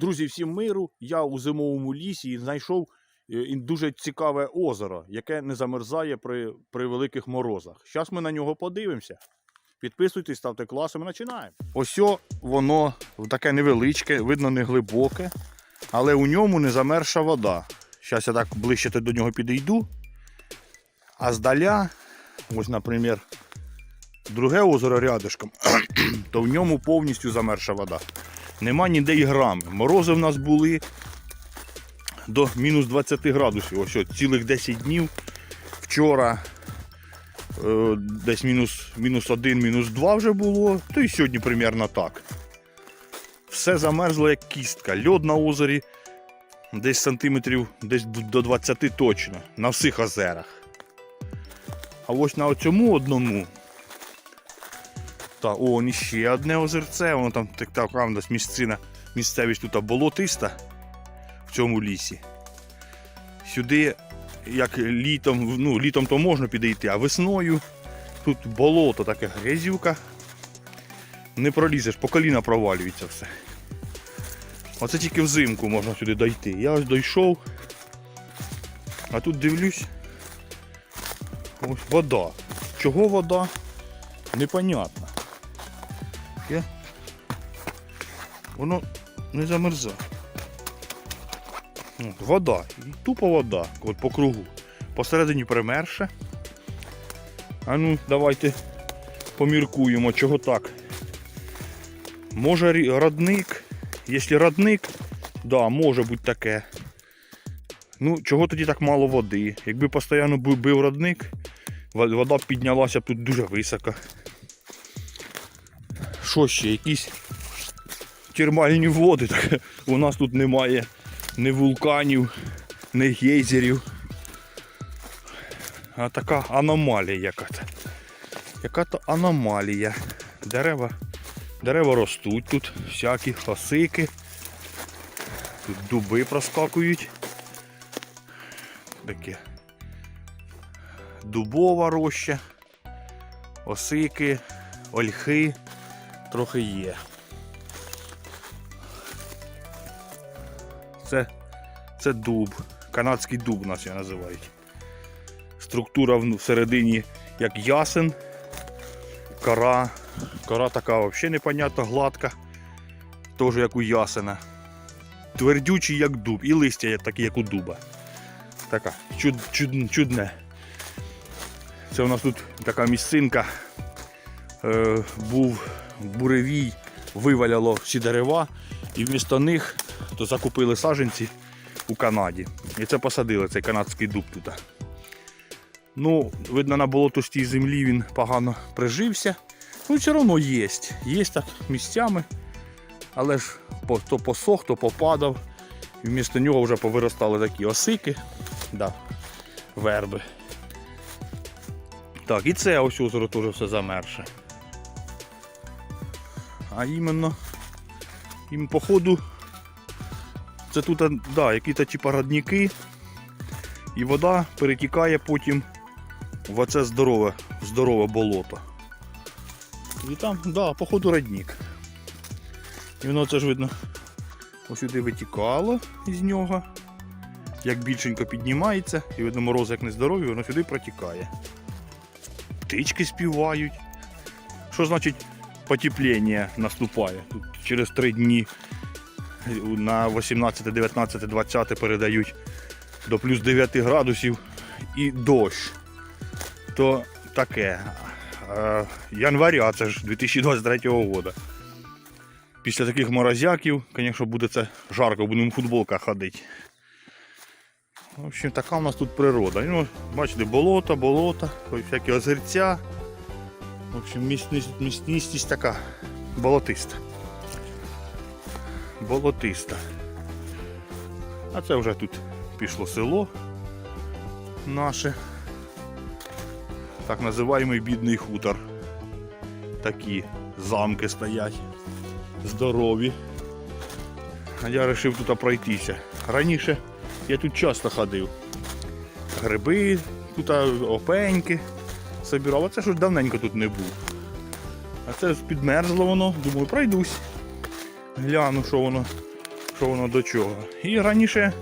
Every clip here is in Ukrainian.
Друзі, всім миру. Я у зимовому лісі знайшов е, дуже цікаве озеро, яке не замерзає при, при великих морозах. Зараз ми на нього подивимося. Підписуйтесь, ставте класи, ми починаємо. Ось воно таке невеличке, видно, не глибоке, але у ньому не замерша вода. Зараз я так ближче до нього підійду. А здаля, ось, наприклад, друге озеро рядышком, то в ньому повністю замерша вода. Нема ніде і грами. Морози в нас були до мінус 20 градусів. Ось цілих 10 днів. Вчора е, десь мінус, мінус 1, мінус 2 вже було, то і сьогодні примерно так. Все замерзло як кістка. Льод на озері десь сантиметрів десь до 20 точно, на всіх озерах. А ось на цьому одному. Та, о, ще одне озерце, воно там так, так правда, місцина, місцевість тут болотиста в цьому лісі. Сюди, як літом, ну, літом то можна підійти, а весною тут болото, таке грязюка. Не пролізеш, по коліна провалюється все. Оце тільки взимку можна сюди дойти. Я ось дійшов, а тут дивлюсь. Ось вода. Чого вода? Непонятно. Я... Воно не замерзає. От, Вода. Тупо вода. От по кругу. Посередині примерше. А ну, давайте поміркуємо, чого так. Може родник. Якщо родник, да, може бути таке. Ну, чого тоді так мало води? Якби постійно бив родник, вода піднялася тут дуже високо. Що ще? Якісь термальні води. Так, у нас тут немає ні вулканів, ні гейзерів. А така аномалія яка-то. Яка-то аномалія. Дерева, дерева ростуть тут, всякі осики. Тут дуби проскакують. Таке. Дубова роща, осики, ольхи трохи є. Це, це дуб. Канадський дуб нас його називають. Структура всередині як ясен, кора. Кора така взагалі непонятна, гладка. Теж як у ясена. Твердючий як дуб. І листя є такі, як у дуба. Така чуд, чуд, чудне. Це у нас тут така місцинка. Е, був буревій, виваляло всі дерева, і вмісто них то закупили саджанці у Канаді. І це посадили, цей канадський дуб тут. Ну, видно, на болотостій землі він погано прижився. Ну, все одно є. Є так місцями. Але ж то посох, то попадав. І вмісто нього вже повиростали такі осики, да, верби. Так, і це ось озеро теж все замерше. А іменно, їм походу, це тут да, якісь типа родники, і вода перетікає потім в оце здорове, здорове болото. І там, да, походу родник. І воно це ж видно, ось сюди витікало із нього. Як більшенько піднімається, і видно морози як нездорові, воно сюди протікає. Птички співають. Що значить потепління наступає? Тут через три дні на 18, 19, 20 передають до плюс 9 градусів і дощ. То таке. Января, це ж 2023 року. Після таких морозяків, звісно, буде це жарко, будемо в футболках ходити. В общем, така у нас тут природа. Ну, бачите, болото, болото, всякі озерця. В общем, місність, міцність така болотиста. Болотиста. А це вже тут пішло село наше. Так називаємо бідний хутор. Такі замки стоять. Здорові. А я вирішив тут пройтися. Раніше я тут часто ходив. Гриби, тут опеньки собирав. А це ж давненько тут не був. А це підмерзло воно, думаю, пройдусь. Гляну, що воно, що воно до чого. І раніше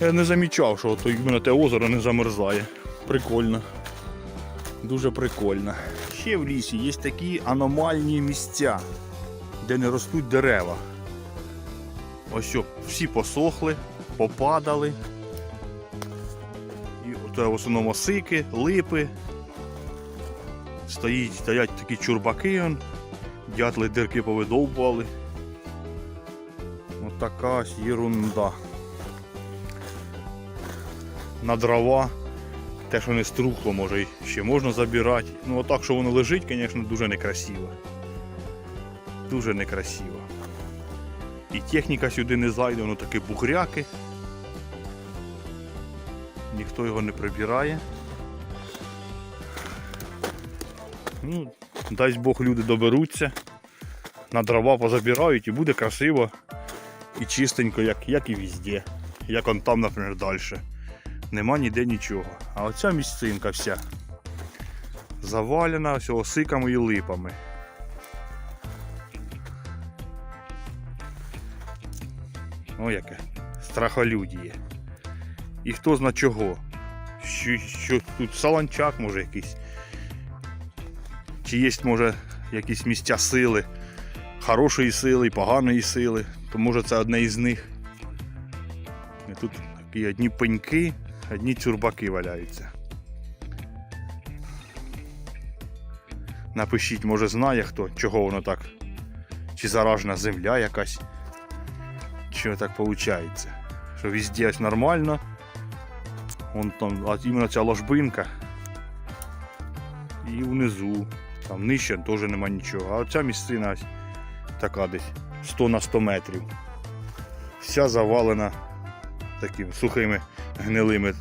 я не замічав, що то іменно те озеро не замерзає. Прикольно. Дуже прикольно. Ще в лісі є такі аномальні місця, де не ростуть дерева. Ось що, всі посохли, попадали. І от в основному осики, липи. Стоїть, стоять такі чурбаки, он, дятли дирки повидовбували. Ось така ось єрунда. На дрова. Те, що не струхло, може ще можна забирати. Ну отак, що воно лежить, звісно, дуже некрасиво. Дуже некрасиво. І техніка сюди не зайде, воно таке бугряки. Ніхто його не прибирає. Ну, дасть Бог люди доберуться, на дрова позабирають і буде красиво і чистенько, як, як і везде. Як он там, наприклад, далі. Нема ніде нічого. А оця місцинка вся завалена всього осиками і липами. О, яке страхолюдіє. І хто зна чого. Що, що тут саланчак може якийсь. Чи є, може, якісь місця сили, хорошої сили поганої сили, то може це одне із них. І тут такі одні пеньки, одні цюрбаки валяються. Напишіть, може знає хто, чого воно так. Чи заражена земля якась. Що так виходить? Що везде ось нормально. Вон там, а іменно ця ложбинка. І внизу. Там нижче теж нема нічого. А оця місцина така десь 100 на 100 метрів. Вся завалена такими сухими гнилими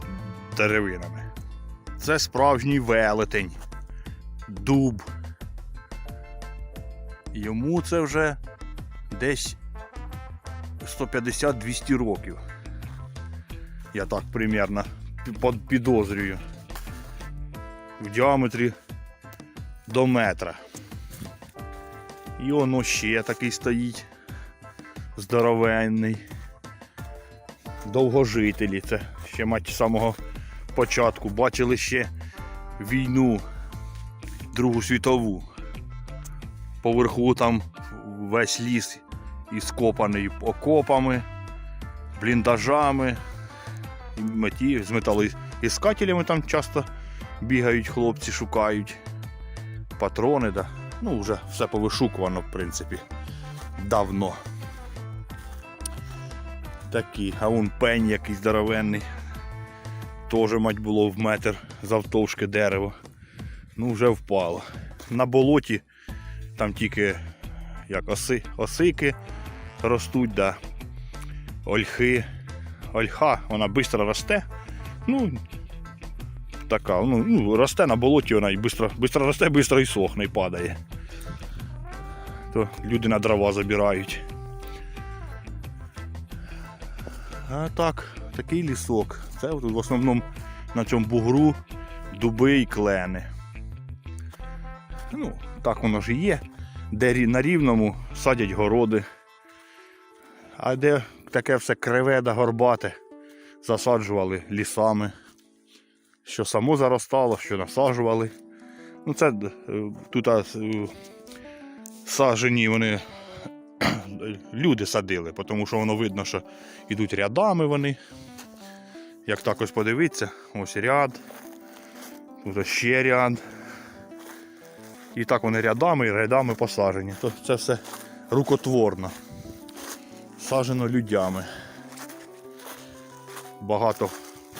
деревинами. Це справжній велетень. Дуб. Йому це вже десь 150-200 років. Я так примерно підозрюю. В діаметрі до метра. І воно ще такий стоїть. Здоровенний. Довгожителі. Це ще мать з самого початку. Бачили ще війну Другу світову. Поверху там весь ліс іскопаний окопами, бліндажами, з металоіскателями там часто бігають хлопці, шукають патрони, да. ну вже все повишукувано, в принципі, давно. Такі, а вон пень якийсь здоровенний. Теж, мать, було в метр завтовшки дерево. Ну, вже впало. На болоті там тільки як оси, осики ростуть, да. ольхи. Ольха, вона швидко росте. Ну, така, ну, ну, росте на болоті, вона і швидко, швидко росте, швидко і сохне, і падає. То люди на дрова забирають. А так, такий лісок. Це в основному на цьому бугру дуби і клени. Ну, так воно ж і є. Де на рівному садять городи. А де таке все криве да горбате, засаджували лісами. Що само заростало, що насаджували. Ну це е, тут е, сажені вони люди садили, тому що воно видно, що йдуть рядами вони. Як так ось подивитися, ось ряд, тут ще ряд. І так вони рядами і рядами посаджені. То це все рукотворно. Сажено людями. Багато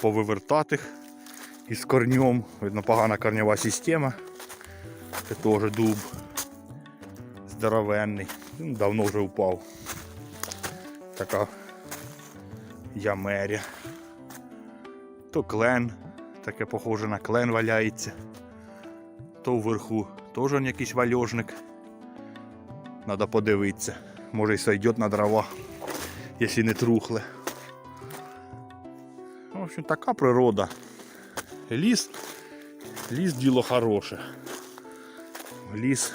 повивертатих із корнем. Видно, погана корнева система. Це теж дуб. Здоровенний. Давно вже впав. Така ямеря. То клен, таке похоже на клен валяється. То вверху теж якийсь вальожник. Надо подивитися. Може й сойдет на дрова, якщо не трухле. В общем, така природа. Ліс, ліс діло хороше. Ліс.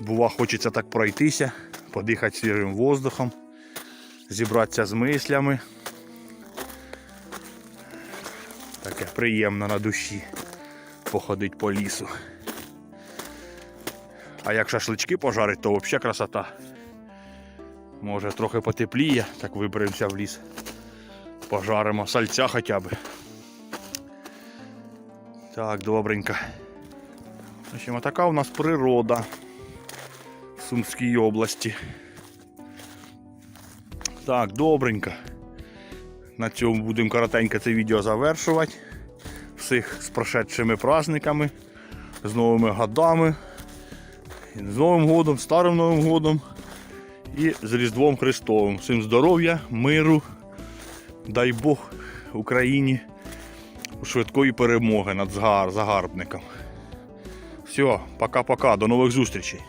Бува, хочеться так пройтися, подихати свіжим воздухом. зібратися з мислями. Таке приємно на душі походить по лісу. А як шашлички пожарить, то взагалі красота. Може трохи потепліє, так виберемося в ліс. Пожаримо сальця хоча б. Так, добренько. В общем, така у нас природа в Сумській області. Так, добренько. На цьому будемо коротенько це відео завершувати. Всіх з прошедшими праздниками, з новими годами, з Новим годом, Старим Новим годом і з Різдвом Христовим. Всім здоров'я, миру, дай Бог Україні швидкої перемоги над загарбником. Все, пока-пока, до нових зустрічей.